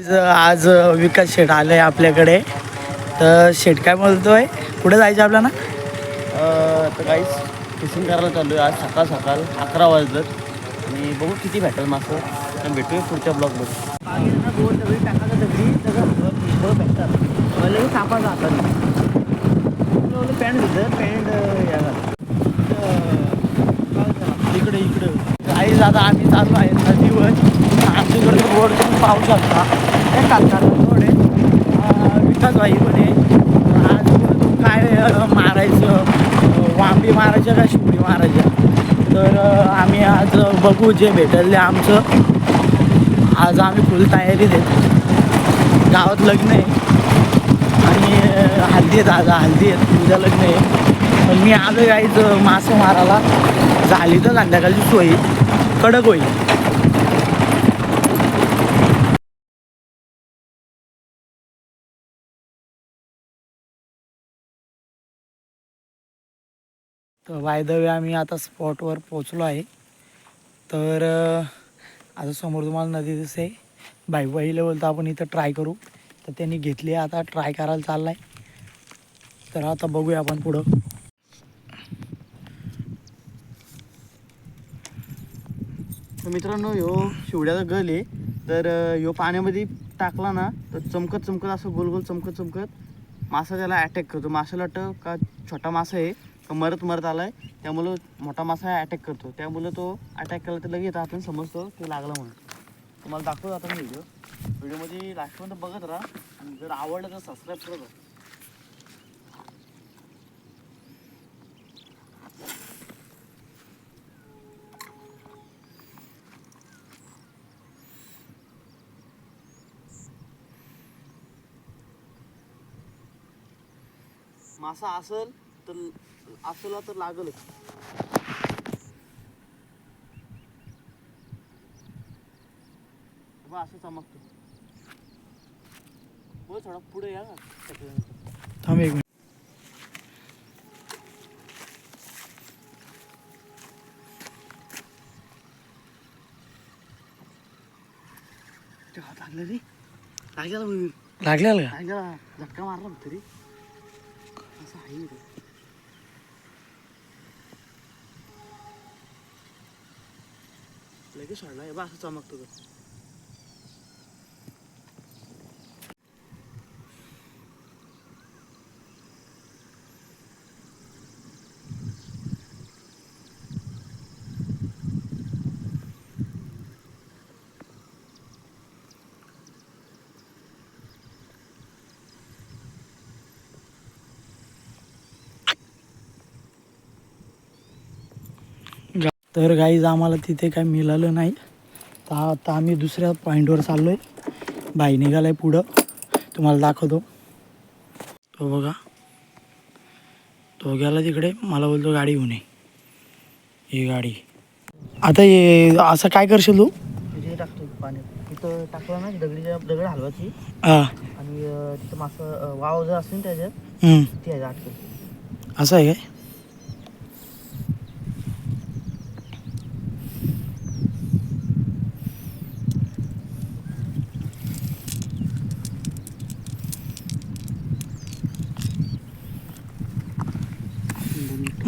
आज विकास शेठ आले आपल्याकडे. तर शेठ काय बोलतोय कुठे जायचं आपल्याला? तर काहीच फिशिंग करायला चालू आहे आज सकाळ सकाळ अकरा वाजलं आणि बघू किती भेटेल मासं आणि भेटूया पुढच्या ब्लॉगमध्ये दगडी टाकायचं दगडी सगळं भेटतात सापाचा हातात पॅन्ट घेतलं पॅन्ट इकडे इकडे. काही आता आम्ही चाललो आहे नदीवर. आमच्याकडे रोड तुम्ही पाहू शकता ते काढतात रोड आहे विकास भाई म्हणे आज काय मारायचं? वांबी मारायच्या का शिवडी मारायच्या? तर आम्ही आज बघू जे भेटले आमचं. आज आम्ही फुल तयारी देत. गावात लग्न आहे. आणि हल्दी आहेत आज हल्दी आहेत उद्या लग्न आहे. पण मी आलो यायचं मासे मारायला. झाली तर संध्याकाळची सोयी. कडक होईल. तर वे आम्ही आता स्पॉटवर पोचलो आहे. तर आता समोर तुम्हाला नदी दिसते. बाई बाई लेवल तर आपण इथं ट्राय करू. तर त्यांनी घेतली आहे. आता ट्राय करायला चाललाय. तर आता बघूया आपण पुढं. तर मित्रांनो ह्यो शिवड्याचा गल आहे. तर ह्यो पाण्यामध्ये टाकला ना तर चमकत चमकत असं गोल गोल चमकत चमकत मासा त्याला अटॅक करतो. माशाला वाटतं का छोटा मासा आहे. मरत मरत आलाय. त्यामुळं मोठा मासा अटॅक करतो. त्यामुळं तो अटॅक केला तर लगेच आपण समजतो ते लागला म्हणून. तुम्हाला दाखवतो आता मी व्हिडिओ व्हिडिओमध्ये लास्टपर्यंत बघत राहा. आणि जर आवडलं तर सबस्क्राईब करत राहा मासा असेल तर असला तर लागलच. बा असं चमकतो. हो थोडा पुढे या. थांब एक मिनिट. ते हात लागलं रे. लागला का? लागला. झटका मारला तरी. असं आहे रे. लगेच सोडला हे बा असं चमकतो तो तर गाईज आम्हाला तिथे काय मिळालं नाही. तर आता आम्ही दुसऱ्या पॉईंटवर चाललो आहे बाई निघालाय पुढं. तुम्हाला दाखवतो. तो बघा. तो गेला तिकडे. मला बोलतो गाडी घेऊन ये. ही गाडी. आता हे असं काय करशील तू? टाकतो पाण्यात तिथं टाकलं ना दगडीच्या दगड हलवायची. आणि तिथं मासं वाव जर असेल ना त्याच्यात. ती आहे असं आहे काय?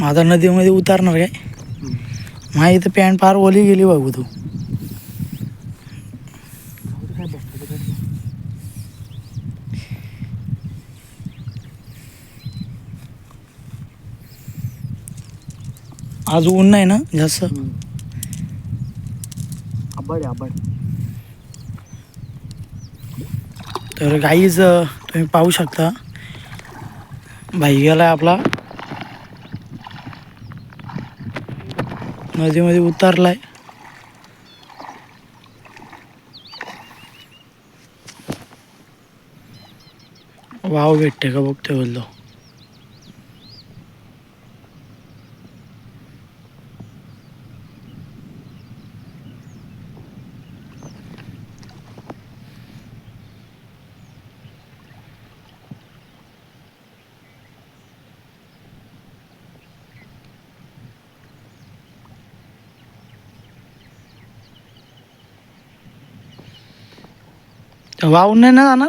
माझा नदीमध्ये उतारणार काय? माझी इथं पॅन्ट फार ओली गेली बघू तू. आज ऊन नाही ना जास्त? आबाड आहे आबाड तर गाईज तुम्ही पाहू शकता. भाई गेलाय आपला. नदीमध्ये उतरलाय. वाव भेटते का? बघते बोललो. वाहून नाही ना जाणार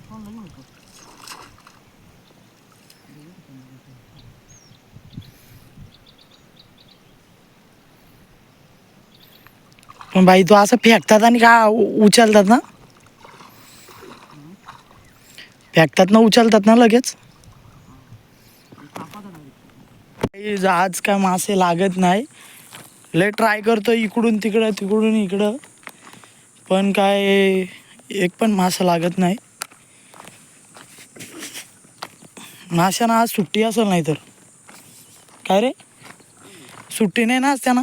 पण बाई तो असं फेकतात आणि का उचलतात ना? फेकतात ना उचलतात ना लगेच? आज काय मासे लागत नाही. लय ट्राय करतो इकडून तिकडं तिकडून इकडं. पण काय एक पण मासा लागत नाही. माशांना आज सुट्टी असेल नाही तर. काय रे? सुट्टी नाही ना आज त्यांना?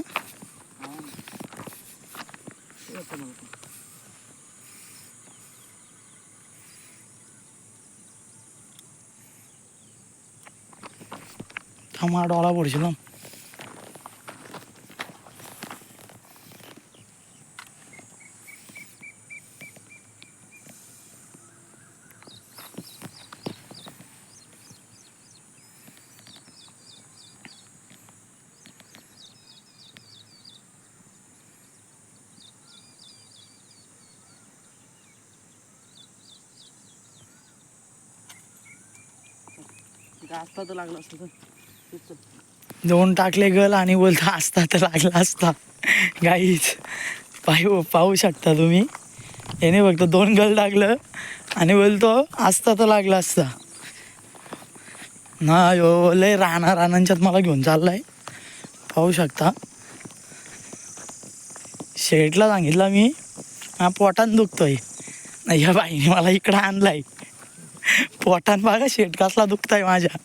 थांबा डोळा पडशील असता तर लागला असता दोन टाकले गल आणि बोलता असता तर लागला असता. गाईच पाहू पाहू शकता तुम्ही. याने फक्त दोन गल टाकलं आणि बोलतो असता तर लागला असता. ना यो लय राणा रानांच्यात मला घेऊन चाललाय. पाहू शकता. शेटला सांगितलं मी. हा पोटान दुखतोय. नाही ह्या बाईने मला इकडं आणलाय. पोटान बघा शेट कसला दुखताय माझ्या.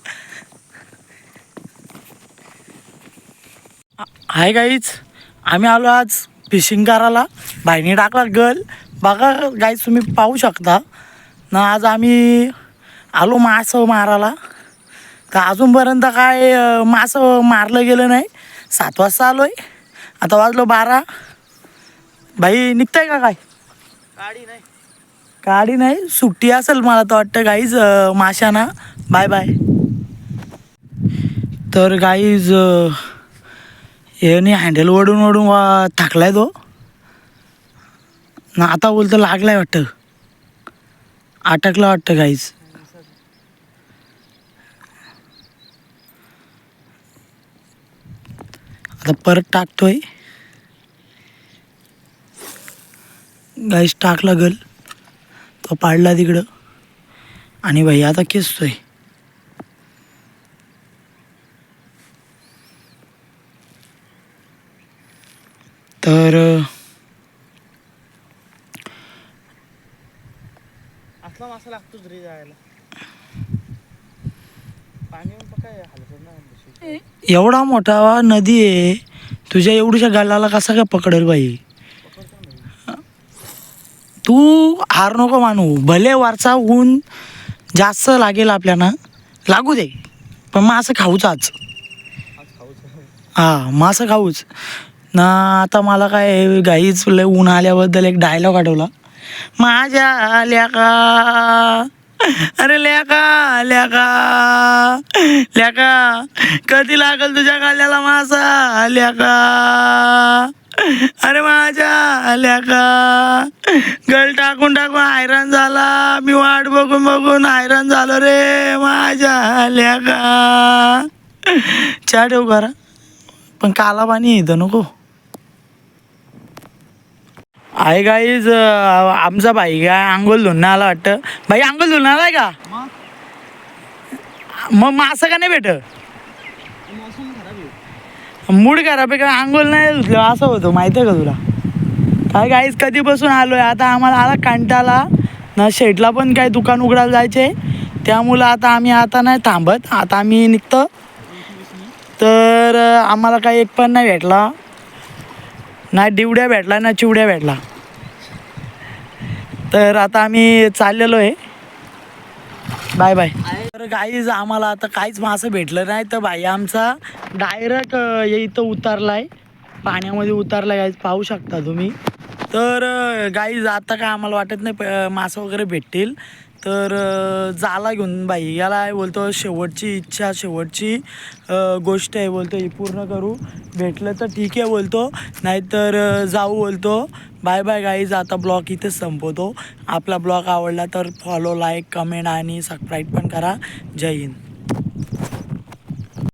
हाय गाईच आम्ही आलो आज फिशिंग करायला बाईने टाकला गल. बघा गाईच तुम्ही पाहू शकता. ना आज आम्ही आलो मासं मारायला. तर अजूनपर्यंत काय मासं मारलं गेलं नाही. सात वाजता आलो आहे आता वाजलो बारा. बाई निघताय का काय? गाडी नाही. गाडी नाही सुट्टी असेल मला तर वाटतं गाईज माशाना. बाय बाय तर गाईज याने हँडल ओढून ओढून वा थाकलाय तो. ना आता बोलतो लागलाय वाटतं. अटकला वाटतं गाईज आता परत टाकतोय. गाईज टाकला गल. तो पाडला तिकडं? आणि भाई आता किसतोय तर असला मासा लागतोच रे जायला. एवढा मोठा नदी आहे तुझ्या एवढ्याशा गालाला कसा काय पकडेल बाई? तू हार नको मानू. भले वरचा ऊन जास्त लागेल आपल्याला लागू दे. पण मासं खाऊच आज. हां मग हा मासं खाऊच. ना आता मला काय गाईच लय ऊन आल्याबद्दल एक डायलॉग आठवला. माझ्या आल्या का अरे लेका लेका लेका कधी लागल तुझ्या गाल्याला मासा लेका? अरे माझ्या लेका गल टाकून टाकून हैराण झाला. मी वाट बघून बघून हैराण झालो रे. माझ्या लेका चहा ठेवू करा पण काला पाणी येतं नको. आहे गाईज आमचा भाई काय आंघोल धुणं आला वाटतं. भाई आंघोल धुणं आलाय का? मग? मासं का नाही भेट मूड खराब आहे आंघोळ नाही धुतलं असं होतं माहिती आहे का तुला? काय काहीच कधीपासून आलो आहे आता आम्हाला आला कंटाला. ना शेटला पण काही दुकान उघडायला जायचे त्यामुळं आता आम्ही आता नाही थांबत. आता आम्ही निघतो. तर आम्हाला काही एक पण नाही भेटला. ना डिवड्या भेटला ना चिवड्या भेटला. तर आता आम्ही चाललेलो आहे. बाय बाय तर गाईज आम्हाला आता काहीच मासं भेटलं नाही. तर भाई आमचा डायरेक्ट इथं उतरलाय. पाण्यामध्ये उतरला गाईज पाहू शकता तुम्ही. तर गाईज आता काय आम्हाला वाटत नाही प- मासं वगैरे भेटतील. तर जाला घेऊन बाई याला बोलतो शेवटची इच्छा शेवटची गोष्ट आहे बोलतो ही पूर्ण करू. भेटलं तर ठीक आहे बोलतो नाहीतर जाऊ बोलतो. बाय बाय गाईज आता ब्लॉग इथेच संपवतो. आपला ब्लॉग आवडला तर फॉलो लाईक कमेंट आणि सबस्क्राईब पण करा. जय हिंद.